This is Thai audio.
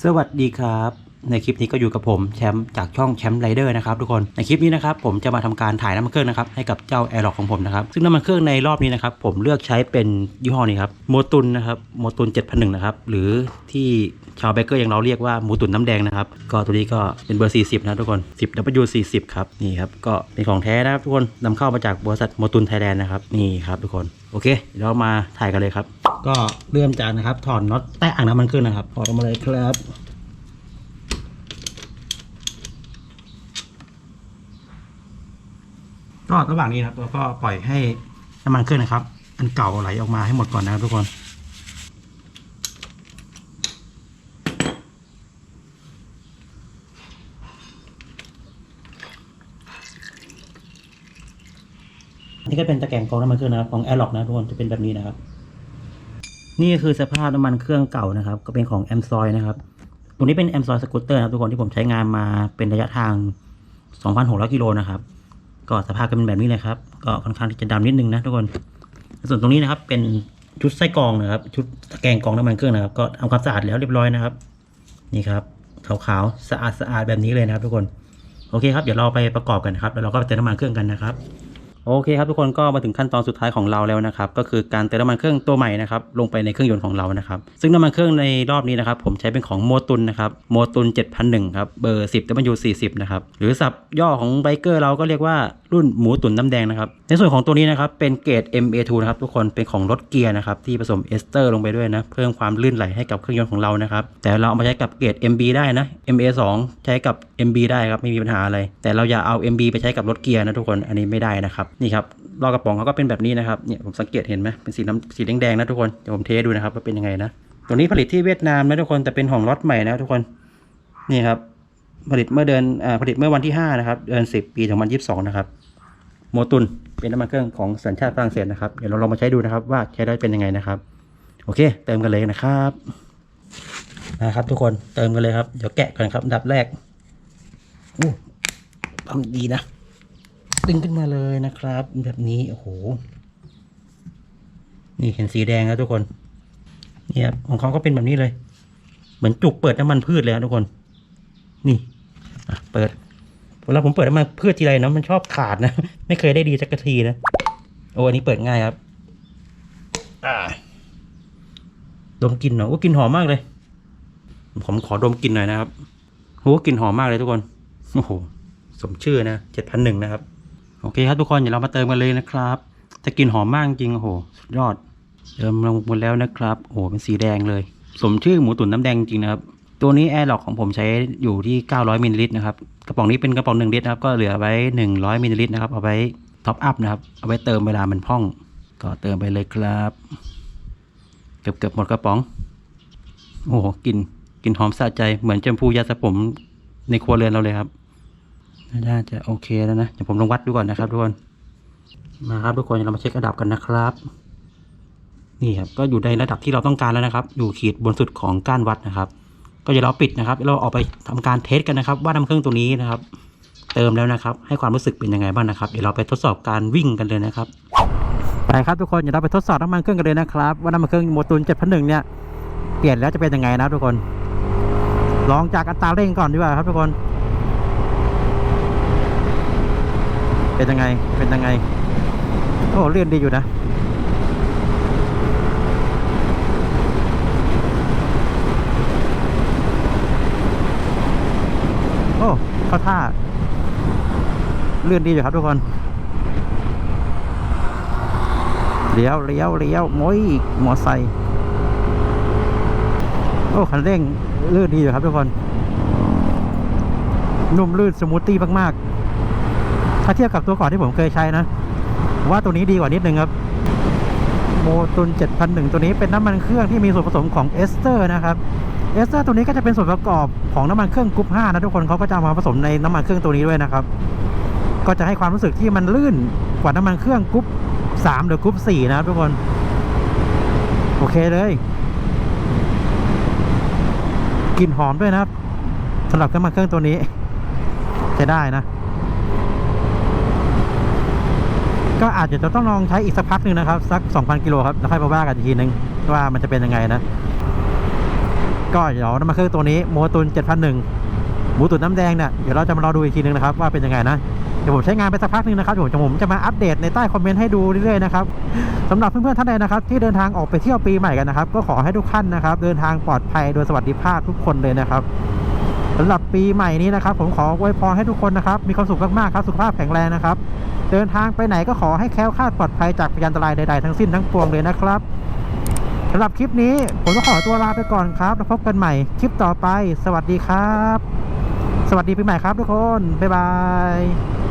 สวัสดีครับ ในคลิปนี้ก็อยู่กับผมแชมป์จากช่องแชมป์ไรเดอร์นะครับทุกคนในคลิปนี้นะครับผมจะมาทำการถ่ายน้ำมันเครื่องนะครับให้กับเจ้าแอร์ล็อกของผมนะครับซึ่งน้ำมันเครื่องในรอบนี้นะครับผมเลือกใช้เป็นยี่ห้อนี้ครับโมตุนนะครับโมตุน7,001นะครับหรือที่ชาวเบเกอร์อยังเราเรียกว่าหมูตุ๋นน้ำแดงนะครับก็ตัวนี้ก็เป็นเบอร์ 40 นะทุกคน 10 W40 ครับนี่ครับก็เป็นของแท้นะครับทุกคนนำเข้ามาจากบริษัทโมตุนไทยแลนด์นะครับนี่ครับทุกคนโอเคเดี๋ยวเรามาถ่ายกันเลยครับ ก็เริ่มจากนะครับ ถอดน็อตแตะอ่างน้ำมันเครื่องนะครับถอดออกมาเลยครับก็ระหว่างนี้นะครับเราก็ปล่อยให้น้ำมันเครื่องนะครับ อันเก่าไหลออกมาให้หมดก่อนนะครับทุกคนนี่ก็เป็นตะแกรงกรองน้ำมันเครื่องนะครับของแอร์ล็อกนะทุกคนจะเป็นแบบนี้นะครับ นี่คือสภาพน้ำมันเครื่องเก่านะครับ ก็เป็นของแอมซอยนะครับ ตัวนี้เป็นแอมซอยสกูตเตอร์นะครับทุกคนที่ผมใช้งานมาเป็นระยะทาง 2,600 กิโลนะครับ ก็สภาพก็เป็นแบบนี้เลยครับ ก็ค่อนข้างที่จะดำนิดนึงนะทุกคน ส่วนตรงนี้นะครับ เป็นชุดไส้กรองนะครับ ชุดตะแกรงกรองน้ำมันเครื่องนะครับ ก็ทำความสะอาดแล้วเรียบร้อยนะครับ นี่ครับขาวๆสะอาดสะอาดแบบนี้เลยนะครับ ทุกคน โอเคครับ เดี๋ยวเราไปประกอบกันนะครับ แล้วเราก็ไปเติมน้ำมันเครื่องกันนะครับ โอเคครับทุกคนก็มาถึงขั้นตอนสุดท้ายของเราแล้วนะครับก็คือการเติมน้ำมันเครื่องตัวใหม่นะครับลงไปในเครื่องยนต์ของเรานะครับซึ่งน้ำมันเครื่องในรอบนี้นะครับผมใช้เป็นของโมตุนนะครับโมตุน7001ครับเบอร์10 W40 นะครับหรือสับย่อของไบเกอร์เราก็เรียกว่า รุ่นหมูตุ๋นน้ำแดงนะครับ ในส่วนของตัวนี้นะครับ เป็นเกรด MA2 นะครับทุกคนเป็นของรถเกียร์นะครับที่ผสมเอสเตอร์ลงไปด้วยนะเพิ่มความลื่นไหลให้กับเครื่องยนต์ของเรานะครับแต่เราเอามาใช้กับเกรด MB ได้นะ MA2 ใช้กับ MB ได้ครับไม่มีปัญหาอะไร แต่เราอย่าเอา MB ไปใช้กับรถเกียร์นะทุกคนอันนี้ไม่ได้นะครับนี่ครับรอบกระป๋องเขาก็เป็นแบบนี้นะครับเนี่ยผมสังเกตเห็นไหมเป็นสีน้ำสีแดงๆนะทุกคนเดี๋ยวผมเทดูนะครับว่าเป็นยังไงนะตัวนี้ผลิตที่เวียดนามนะทุกคนแต่เป็นของล็อตใหม่นะทุกคนนี่ครับผลิตเมื่อเดือนอ่าผลิตเมื่อวันที่5นะครับเดือน10 ปี 2022 นะครับ โมตุนเป็นน้ำมันเครื่องของสัญชาติฝรั่งเศสนะครับ เดี๋ยวเราลองมาใช้ดูนะครับว่าใช้ได้เป็นยังไงนะครับ โอเค เติมกันเลยนะครับนะครับ ทุกคนเติมกันเลยครับ เดี๋ยวแกะก่อนครับดับแรกอู้ทำดีนะ ดึงขึ้นมาเลยนะครับ แบบนี้โอ้โหนี่เห็นสีแดงแล้วทุกคนเนี่ยของเขาก็เป็นแบบนี้เลย เหมือนจุกเปิดน้ำมันพืชเลยนะทุกคน นี่เปิด เวลาผมเปิดน้ำมันพืชทีไรนะมันชอบขาดนะ ไม่เคยได้ดีสักทีนะ โอ้อันนี้เปิดง่ายครับอ่าดมกลิ่นหน่อยโอ้กลิ่นหอมมากเลย ผมขอดมกลิ่นหน่อยนะครับโอ้กลิ่นหอมมากเลยทุกคนโอ้โหสมชื่อนะเจ็ดพันหนึ่งนะครับ โอเคครับทุกคนเดี๋ยวเรามาเติมกันเลยนะครับจะกลิ่นหอมมากจริงโอ้โหสุดยอดเติมลงหมดแล้วนะครับ โอ้โหเป็นสีแดงเลย สมชื่อหมูตุ๋นน้ำแดงจริงนะครับ ตัวนี้แอร์ล็อกของผมใช้อยู่ที่ 900มิลลิลิตรนะครับ กระป๋องนี้เป็นกระป๋อง1ลิตรนะครับ ก็เหลือไว้ 100มิลลิลิตรนะครับ เอาไว้ท็อปอัพนะครับ เอาไว้เติมเวลามันพ่อง ก็เติมไปเลยครับ เกือบเกือบหมดกระป๋อง โอ้โหกลิ่นกลิ่นหอมสะใจ เหมือนแชมพูยาสระผมในครัวเรือนเราเลยครับ น่าจะโอเคแล้วนะ เดี๋ยวผมลองวัดดูก่อนนะครับทุกคน มาครับทุกคนเรามาเช็คระดับกันนะครับ นี่ครับ ก็อยู่ในระดับที่เราต้องการแล้วนะครับ อยู่ขีดบนสุดของก้านวัดนะครับ ก็เดี๋ยวเราปิดนะครับเราออกไปทำการเทสกันนะครับ ว่าน้ำเครื่องตัวนี้นะครับ เติมแล้วนะครับ ให้ความรู้สึกเป็นยังไงบ้างนะครับ เดี๋ยวเราไปทดสอบการวิ่งกันเลยนะครับไปครับทุกคนเดี๋ยวเราไปทดสอบน้ำมันเครื่องกันเลยนะครับ ว่าน้ำมันเครื่องโมตุน7,001เนี่ยเปลี่ยนแล้วจะเป็นยังไงนะทุกคน ลองจากอัตราเร่งก่อนดีกว่าครับทุกคน เป็นยังไงเป็นยังไงโอ้เลื่อนดีอยู่นะ อ้เข้าท่า เลื่อนดีอยู่ครับทุกคน เลี้ยวเลี้ยวเลี้ยวโมยมอไซค์โอ้คันเร่งลื่นดีอยู่ครับทุกคน นุ่มลื่นสมูทตี้มากๆ ถ้าเทียบกับตัวก่อนที่ผมเคยใช้นะ ว่าตัวนี้ดีกว่านิดนึงครับ โมตุน 7001 ตัวนี้เป็นน้ำมันเครื่องที่มีส่วนผสมของเอสเตอร์นะครับ เอสเตอร์ตัวนี้ก็จะเป็นส่วนประกอบของน้ำมันเครื่องกรุ๊ป5นะทุกคนเขาก็จะเอามาผสมในน้ำมันเครื่องตัวนี้ด้วยนะครับ ก็จะให้ความรู้สึกที่มันลื่นกว่าน้ำมันเครื่องกรุ๊ป3หรือกรุ๊ป4นะครับทุกคน โอเคเลยกลิ่นหอมด้วยนะครับสำหรับน้ำมันเครื่องตัวนี้ใช้ได้นะ ก็อาจจะต้องลองใช้อีกสักพักหนึ่งนะครับ สัก 2,000กิโลครับแล้วค่อยมาว่ากันอีกทีนึงว่ามันจะเป็นยังไงนะ ก็เดี๋ยวน้ำมันเครื่องตัวนี้โมตุน7,001หมูตุ๋นน้ำแดงเนี่ยเดี๋ยวเราจะมารอดูอีกทีนึงนะครับว่าเป็นยังไงนะเดี๋ยวผมใช้งานไปสักพักหนึงนะครับเดี๋ยวผมจะผมจะมาอัปเดตในใต้คอมเมนต์ให้ดูเรื่อยๆนะครับสำหรับเพื่อนๆท่านใดนะครับ ที่เดินทางออกไปเที่ยวปีใหม่กันนะครับ ก็ขอให้ทุกท่านนะครับ เดินทางปลอดภัยโดยสวัสดิภาพทุกคนเลยนะครับสำหรับปีใหม่นี้นะครับ ผมขออวยพรให้ทุกคนนะครับ มีความสุขมากๆครับสุขภาพแข็งแรงนะครับ เดินทางไปไหนก็ขอให้แคล้วคลาดปลอดภัยจากพยันตรายใดๆทั้งสิ้นทั้งปวงเลยนะครับ สำหรับคลิปนี้ ผมก็ขอตัวลาไปก่อนครับ แล้วพบกันใหม่คลิปต่อไป สวัสดีครับ สวัสดีปีใหม่ครับทุกคน บ๊ายบาย